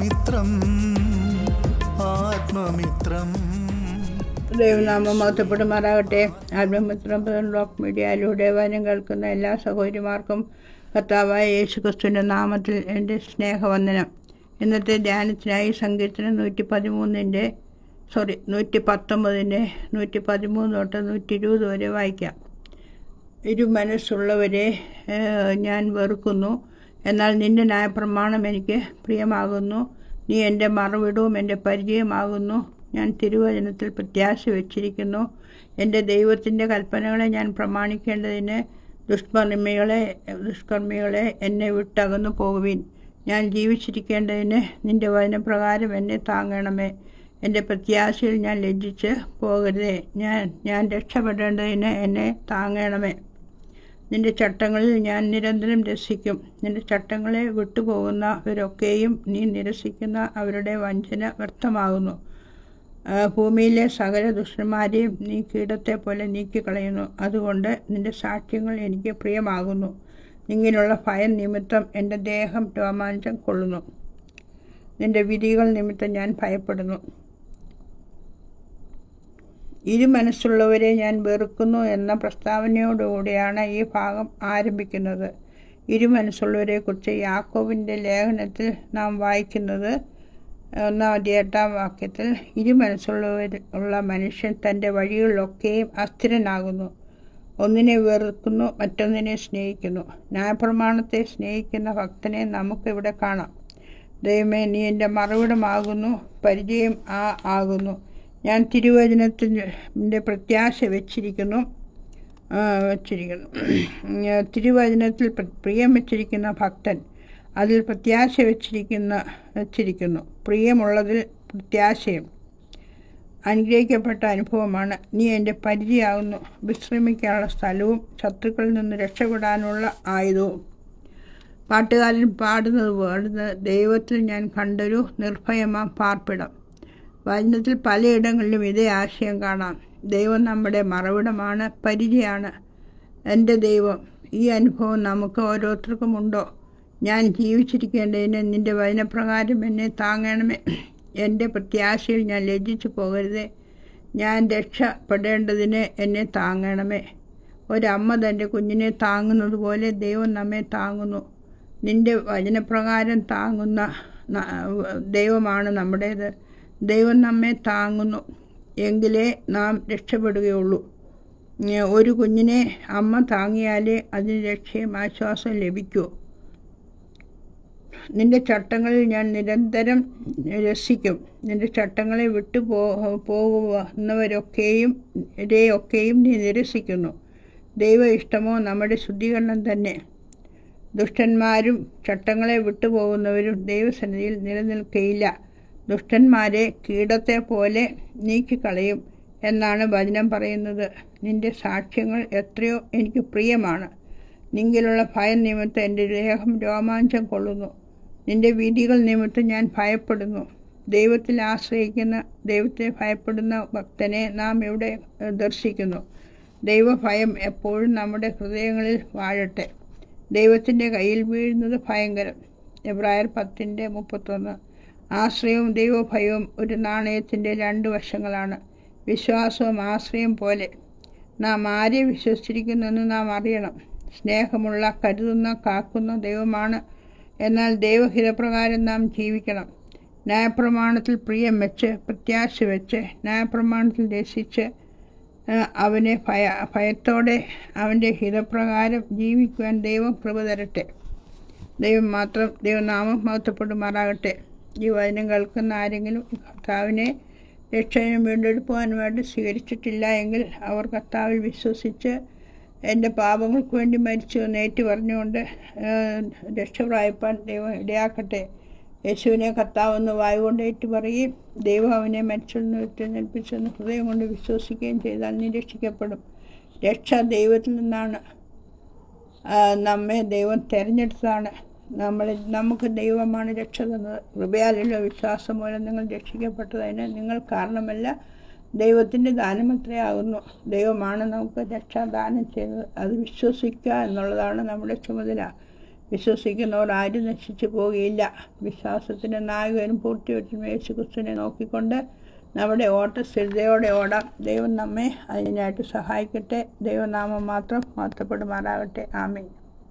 ആത്മമിത്രം ആത്മമിത്രം. ദൈവനാമം മഹത്വപ്പെടുമാറാകട്ടെ ആത്മമിത്രം ബ്ലോക്ക് മീഡിയയിലൂടെ വനം കേൾക്കുന്ന എല്ലാ സഹോദരിമാർക്കും കർത്താവായ യേശു ക്രിസ്തുവിന്റെ നാമത്തിൽ എന്റെ സ്നേഹവന്ദനം. ഇന്നത്തെ ധ്യാനത്തിനായി സങ്കീർത്തനം നൂറ്റി പതിമൂന്നിന്റെ സോറി നൂറ്റി പത്തൊമ്പതിന്റെ നൂറ്റി പതിമൂന്ന് തൊട്ട് നൂറ്റി ഇരുപത് വരെ വായിക്കാം. ഇരു മനസ്സുള്ളവരെ ഞാൻ വെറുക്കുന്നു. എന്നാൽ നിന്റെ ന്യായപ്രമാണം എനിക്ക് പ്രിയമാകുന്നു. നീ എന്റെ മറവിടവും എന്റെ പരിചയമാകുന്നു. ഞാൻ തിരുവചനത്തിൽ പ്രത്യാശ വച്ചിരിക്കുന്നു. എന്റെ ദൈവത്തിന്റെ കൽപ്പനകളെ ഞാൻ പ്രമാണിക്കേണ്ടതിന് ദുഷ്കർമ്മികളെ ദുഷ്കർമ്മികളെ എന്നെ വിട്ടകന്നു പോകുവിൻ. ഞാൻ ജീവിച്ചിരിക്കേണ്ടതിന് നിന്റെ വചനപ്രകാരം എന്നെ താങ്ങണമേ. എന്റെ പ്രത്യാശയിൽ ഞാൻ ലജ്ജിച്ച് പോകരുതേ. ഞാൻ ഞാൻ രക്ഷപ്പെടേണ്ടതിന് എന്നെ താങ്ങണമേ. നിന്റെ ചട്ടങ്ങളിൽ ഞാൻ നിരന്തരം രസിക്കും. നിന്റെ ചട്ടങ്ങളെ വിട്ടുപോകുന്നവരൊക്കെയും നീ നിരസിക്കുന്ന അവരുടെ വഞ്ചന വ്യർത്ഥമാകുന്നു. ഭൂമിയിലെ സകല ദുഷ്ടന്മാരെയും നീ കീടത്തെ പോലെ നീക്കിക്കളയുന്നു. അതുകൊണ്ട് നിന്റെ സാക്ഷ്യങ്ങൾ എനിക്ക് പ്രിയമാകുന്നു. ഇങ്ങനെയുള്ള ഭയം നിമിത്തം എന്റെ ദേഹം രോമാഞ്ചം കൊള്ളുന്നു. നിന്റെ വിധികൾ നിമിത്തം ഞാൻ ഭയപ്പെടുന്നു. ഇരു മനസ്സുള്ളവരെ ഞാൻ വെറുക്കുന്നു എന്ന പ്രസ്താവനയോടുകൂടിയാണ് ഈ ഭാഗം ആരംഭിക്കുന്നത്. ഇരു മനസ്സുള്ളവരെക്കുറിച്ച് യാക്കോബിന്റെ ലേഖനത്തിൽ നാം വായിക്കുന്നത് ഒന്നാം അധ്യായം എട്ടാം വാക്യത്തിൽ ഇരു മനസ്സുള്ളവർ ഉള്ള മനുഷ്യൻ തന്റെ വഴികളിലൊക്കെയും അസ്ഥിരനാകുന്നു. ഒന്നിനെ വെറുക്കുന്നു മറ്റൊന്നിനെ സ്നേഹിക്കുന്നു. ന്യായപ്രമാണത്തെ സ്നേഹിക്കുന്ന ഭക്തനെ നമുക്കിവിടെ കാണാം. ദൈവമേ നീ എന്റെ മറവിടമാകുന്നു പരിചയം ആ ആകുന്നു. ഞാൻ തിരുവചനത്തിന്റെ പ്രത്യാശ വെച്ചിരിക്കുന്നു. വച്ചിരിക്കുന്നു. തിരുവചനത്തിൽ പ്ര- പ്രിയം വെച്ചിരിക്കുന്ന ഭക്തൻ അതിൽ പ്രത്യാശ വെച്ചിരിക്കുന്ന വെച്ചിരിക്കുന്നു. പ്രിയമുള്ളതിൽ പ്രത്യാശയും അനുഗ്രഹിക്കപ്പെട്ട അനുഭവമാണ്. നീ എന്റെ പരിചയാകുന്നു. വിശ്രമിക്കാനുള്ള സ്ഥലവും ശത്രുക്കളിൽ നിന്ന് രക്ഷപ്പെടാനുള്ള ആയുധവും. പാട്ടുകാരൻ പാടുന്നത് പാടുന്നത് ദൈവത്തിൽ ഞാൻ കണ്ടൊരു നിർഭയമാം പാർപ്പിടം. വചനത്തിൽ പലയിടങ്ങളിലും ഇതേ ആശയം കാണാം. ദൈവം നമ്മുടെ മറവിടമാണ് പരിചയമാണ്. എന്റെ ദൈവം ഈ അനുഭവം നമുക്ക് ഓരോരുത്തർക്കും ഉണ്ടോ? ഞാൻ ജീവിച്ചിരിക്കേണ്ടതിന് നിന്റെ വചനപ്രകാരം എന്നെ താങ്ങണമേ. എന്റെ പ്രത്യാശയിൽ ഞാൻ ലജ്ജിച്ചു പോകരുതേ. ഞാൻ രക്ഷപ്പെടേണ്ടതിന് എന്നെ താങ്ങണമേ. ഒരമ്മ തന്റെ കുഞ്ഞിനെ താങ്ങുന്നത് പോലെ ദൈവം നമ്മെ താങ്ങുന്നു. നിന്റെ വചനപ്രകാരം താങ്ങുന്ന ദൈവമാണ് നമ്മുടേത്. ദൈവം നമ്മെ താങ്ങുന്നു. എങ്കിലേ നാം രക്ഷപ്പെടുകയുള്ളൂ. ഒരു കുഞ്ഞിനെ അമ്മ താങ്ങിയാലേ അതിന് രക്ഷയും ആശ്വാസം ലഭിക്കൂ. നിന്റെ ചട്ടങ്ങളിൽ ഞാൻ നിരന്തരം രസിക്കും. നിന്റെ ചട്ടങ്ങളെ വിട്ടു പോകുന്നവരൊക്കെയും ഇരയൊക്കെയും നീ നിരസിക്കുന്നു. ദൈവ ഇഷ്ടമോ നമ്മുടെ ശുദ്ധീകരണം തന്നെ. ദുഷ്ടന്മാരും ചട്ടങ്ങളെ വിട്ടുപോകുന്നവരും ദൈവസന്നിധിയിൽ നിലനിൽക്കയില്ല. ദുഷ്ടന്മാരെ കീടത്തെ പോലെ നീക്കിക്കളയും എന്നാണ് വചനം പറയുന്നത്. നിന്റെ സാക്ഷ്യങ്ങൾ എത്രയോ എനിക്ക് പ്രിയമാണ്. നിങ്കിലുള്ള ഭയം നിമിത്തം എന്റെ ദേഹം രോമാഞ്ചം കൊള്ളുന്നു. നിന്റെ വിധികൾ നിമിത്തം ഞാൻ ഭയപ്പെടുന്നു. ദൈവത്തിൽ ആശ്രയിക്കുന്ന ദൈവത്തെ ഭയപ്പെടുന്ന ഭക്തനെ നാം ഇവിടെ ദർശിക്കുന്നു. ദൈവഭയം എപ്പോഴും നമ്മുടെ ഹൃദയങ്ങളിൽ വാഴട്ടെ. ദൈവത്തിന്റെ കയ്യിൽ വീഴുന്നത് ഭയങ്കരം. എബ്രായർ പത്തിന്റെ മുപ്പത്തൊന്ന്. ആശ്രയവും ദൈവഭയവും ഒരു നാണയത്തിന്റെ രണ്ട് വശങ്ങളാണ്. വിശ്വാസവും ആശ്രയം പോലെ നാം ആരെ വിശ്വസിച്ചിരിക്കുന്നെന്ന് നാം അറിയണം. സ്നേഹമുള്ള കരുതുന്ന കാക്കുന്ന ദൈവമാണ്. എന്നാൽ ദൈവഹിതപ്രകാരം നാം ജീവിക്കണം. ന്യായപ്രമാണത്തിൽ പ്രിയം വെച്ച് പ്രത്യാശ വെച്ച് ന്യായപ്രമാണത്തിൽ രസിച്ച് അവനെ ഭയ ഭയത്തോടെ അവന്റെ ഹിതപ്രകാരം ജീവിക്കുവാൻ ദൈവം കൃപ തരട്ടെ. ദൈവം മാത്രം ദൈവനാമം മഹത്വപ്പെടുമാറാകട്ടെ. ഈ വചനം കേൾക്കുന്ന ആരെങ്കിലും കർത്താവിനെ രക്ഷയും വീണ്ടെടുക്കുവാനുമായിട്ട് സ്വീകരിച്ചിട്ടില്ല എങ്കിൽ അവർ കർത്താവിൽ വിശ്വസിച്ച് എന്റെ പാപങ്ങൾക്ക് വേണ്ടി മരിച്ചു നേറ്റ് പറഞ്ഞുകൊണ്ട് രക്ഷപ്രായപ്പാൻ ദൈവം ഇടയാക്കട്ടെ. യേശുവിനെ കർത്താവെന്ന് വായുകൊണ്ട് ഏറ്റു പറയുകയും ദൈവം അവനെ മരിച്ചെന്ന് വിട്ടെന്നേൽപ്പിച്ചെന്ന് ഹൃദയം കൊണ്ട് വിശ്വസിക്കുകയും ചെയ്താൽ നീ രക്ഷിക്കപ്പെടും. രക്ഷ ദൈവത്തിൽ നിന്നാണ്. നമ്മെ ദൈവം തിരഞ്ഞെടുത്തതാണ്. നമ്മൾ നമുക്ക് ദൈവമാണ് രക്ഷ തന്നത്. കൃപയാലുള്ള വിശ്വാസം മൂലം നിങ്ങൾ രക്ഷിക്കപ്പെട്ടതിന് നിങ്ങൾ കാരണമല്ല. ദൈവത്തിന്റെ ദാനമത്രയാകുന്നു ദൈവമാണ് നമുക്ക് രക്ഷാദാനം ചെയ്യുന്നത് അത് വിശ്വസിക്കുക എന്നുള്ളതാണ് നമ്മുടെ ചുമതല. വിശ്വസിക്കുന്നവർ ആരും നശിച്ചു പോകുകയില്ല. വിശ്വാസത്തിന്റെ നായകനും പൂർത്തിവെച്ചും യേശു ക്രിസ്തുവിനെ നോക്കിക്കൊണ്ട് നമ്മുടെ ഓട്ട സ്ഥിരതയോടെ ഓടാം. ദൈവം നമ്മെ അതിനായിട്ട് സഹായിക്കട്ടെ. ദൈവനാമം മാത്രം മാറ്റപ്പെടുമാറാകട്ടെ. ആമേൻ.